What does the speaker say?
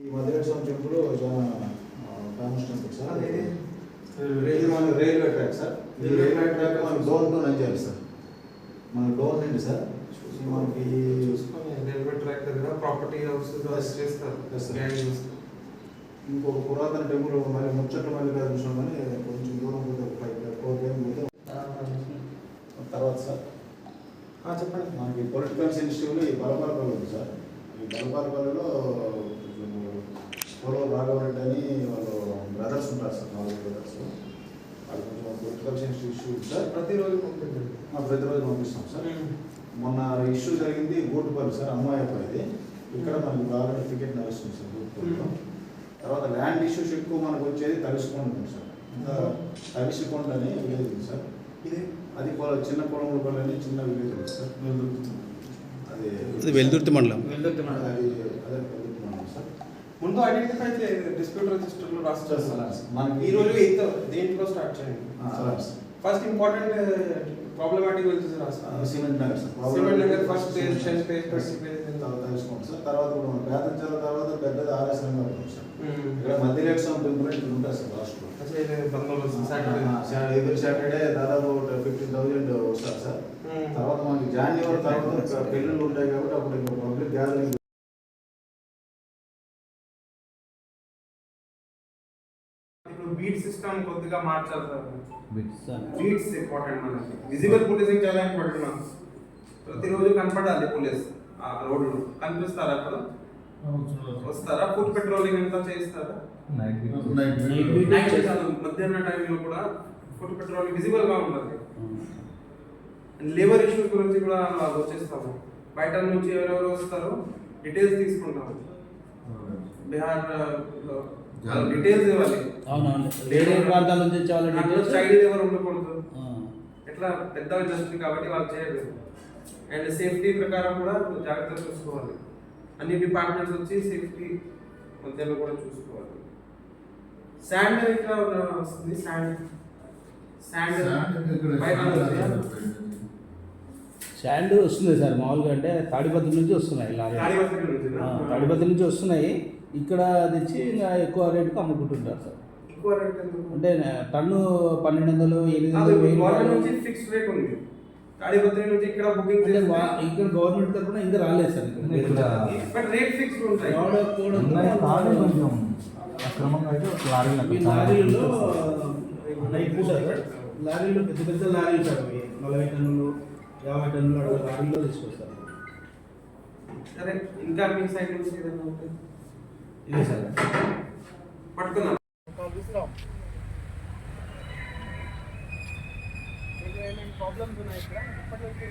ఈ మధుర స్వామి టెంపుల్ చాలా temple sir అది రైల్వే రైల్వే ట్రాక్ సార్ ఈ రైల్వే ట్రాక్ మన డోర్ టు సార్ మన డోర్ నుండి సార్ మనకి చూసుకొని రైల్వే ట్రాక్ దగ్గర ప్రాపర్టీ హౌస్ చేస్తారు ఇంకొక పురాతన టెంపుల్ మరి ముచ్చట్లు మళ్ళీ కాదు కొంచెం దూరం పోతే ఒక తర్వాత సార్ చెప్పండి మనకి పొలిటికల్ సెన్సిటివ్లో ఈ బలపాలపల్లి ఉంది సార్ ఈ బలపాలపల్లిలో స్కూల్లో రాఘవరెడ్డి అని వాళ్ళు బ్రదర్స్ ఉంటారు సార్ నాలుగు బ్రదర్స్. వాళ్ళు కొంచెం పొలిటికల్ ఇష్యూ ఉంది సార్. ప్రతిరోజు పంపించండి. మా ప్రతిరోజు పంపిస్తాం సార్. మొన్న ఇష్యూ జరిగింది గూటుపల్లి సార్ అమ్మాయి అబ్బాయిది. ఇక్కడ మనకి ఆల్రెడీ టికెట్ నడుస్తుంది సార్ గూటుపల్లిలో. తర్వాత ల్యాండ్ ఇష్యూస్ ఎక్కువ మనకు వచ్చేది తలుసుకొండ ఉంది సార్. ఇంకా తలిసికొండ అని విలేజ్ ఉంది సార్. ఇది? అది పొలం చిన్న పొలంపల్లి అని చిన్న విలేజ్ ఉంది సార్. అది ఇది వెల్దుర్తి మండలం. అది అదే వెళ్తున్నాం సార్. ముందు ఐడెంటిఫై డిస్ప్యూట్ రిజిస్టర్లో రాస్తారు సార్, మనకి- ఈ రోజు ఇంత దేంట్లో స్టార్ట్ చేయండి. ఫస్ట్ ఇంపార్టెంట్ ప్రాబ్లమాటిక్ వెళ్తుంది రాస్తారు cement Nagar sir cement Nagar first page ten page twenty page తర్వాత తెలుసుకోండి సార్. తర్వాత ఇప్పుడు మన బేతంచెల తర్వాత పెద్దది ఆర్ఎస్ రంగం ఉంటుంది సార్. ఇక్కడ మధ్యలేట్ స్వామి టెంపుల్ అని ఇక్కడ ఉంటుంది సార్ బందోబస్తు సాటర్డే ఎవ్రీ సాటర్డే దాదాపు ఫిఫ్టీన్ థౌజండ్ వస్తారు సార్. తర్వాత మనకి జాన్యువరి తర్వాత పెళ్ళిళ్ళు ఉంటాయి కాబట్టి అప్పుడు ఇంకా పబ్లిక్ గ్యాదరింగ్ ఇప్పుడు బీట్ సిస్టమ్ కొద్దిగా మార్చాలి సార్ బీట్స్ ఇంపార్టెంట్ మనకి. విజిబుల్ పోలీసింగ్ చాలా ఇంపార్టెంట్ మనకి. ప్రతిరోజు కనపడాలి పోలీస్ ఆ రోడ్లు కనిపిస్తారా అక్కడ? వస్తారా? ఫుడ్ పెట్రోలింగ్ అంతా నైట్ చాలా మధ్యాహ్న టైంలో కూడా ఫుడ్ పెట్రోలింగ్ విజిబుల్గా ఉండాలి. లేబర్ ఇష్యూస్ గురించి కూడా వచ్చేస్తాము బయట నుంచి ఎవరెవరు వస్తారో డీటెయిల్స్ తీసుకుంటాము బీహార్ డీటెయిల్స్ ఇవ్వాలి. అవునవును. వేరే ప్రాంతాల నుంచి వచ్చే వాళ్ళ డీటెయిల్స్ చైల్డ్ ఎవరు ఉండకూడదు. ఎట్లా పెద్ద ఇండస్ట్రీ కాబట్టి వాళ్ళు చేయలేదు అండ్ సేఫ్టీ ప్రకారం కూడా జాగ్రత్త చూసుకోవాలి. అన్ని డిపార్ట్మెంట్స్ వచ్చి సేఫ్టీ మధ్యలో కూడా చూసుకోవాలి. శాండ్ ఇట్లా వస్తుంది? శాండ్ శాండ్ బయట శాండ్ వస్తుంది సార్ మామూలుగా అంటే తాడిపత్రి నుంచి వస్తున్నాయి లారీ తాడిపత్రి నుంచి వస్తున్నాయి. ఇక్కడ తెచ్చి ఇంకా ఎక్కువ రేటుకి అమ్ముకుంటుంటారు సార్. ఎక్కువ రేట్ ఎందుకు? అంటే టన్ను పన్నెండు వందలు ఎనిమిది వందలు ఫిక్స్ రేట్ ఉంది. తాడిపత్రి నుంచి ఇక్కడ బుకింగ్ అంటే ఇక్కడ గవర్నమెంట్ తరఫున ఇంకా రాలేదు సార్ ఇక్కడ. రేట్ ఫిక్స్ ఉంటాయి. కొంచెం అక్రమంగా అయితే పూట సార్, లారీలో పెద్ద పెద్ద లారీలు సార్ నలభై టన్నులు యాభై టన్నులు అట్లా లారీలో తీసుకొస్తారు. సరే ఇంకా మీ సైడ్ నుంచి ఏదైనా ఉంటే? ఇదే సార్. పట్టుకుందాం. ప్రాబ్లమ్స్ ఉన్నాయి ఇక్కడ? ఎప్పటి నుంచి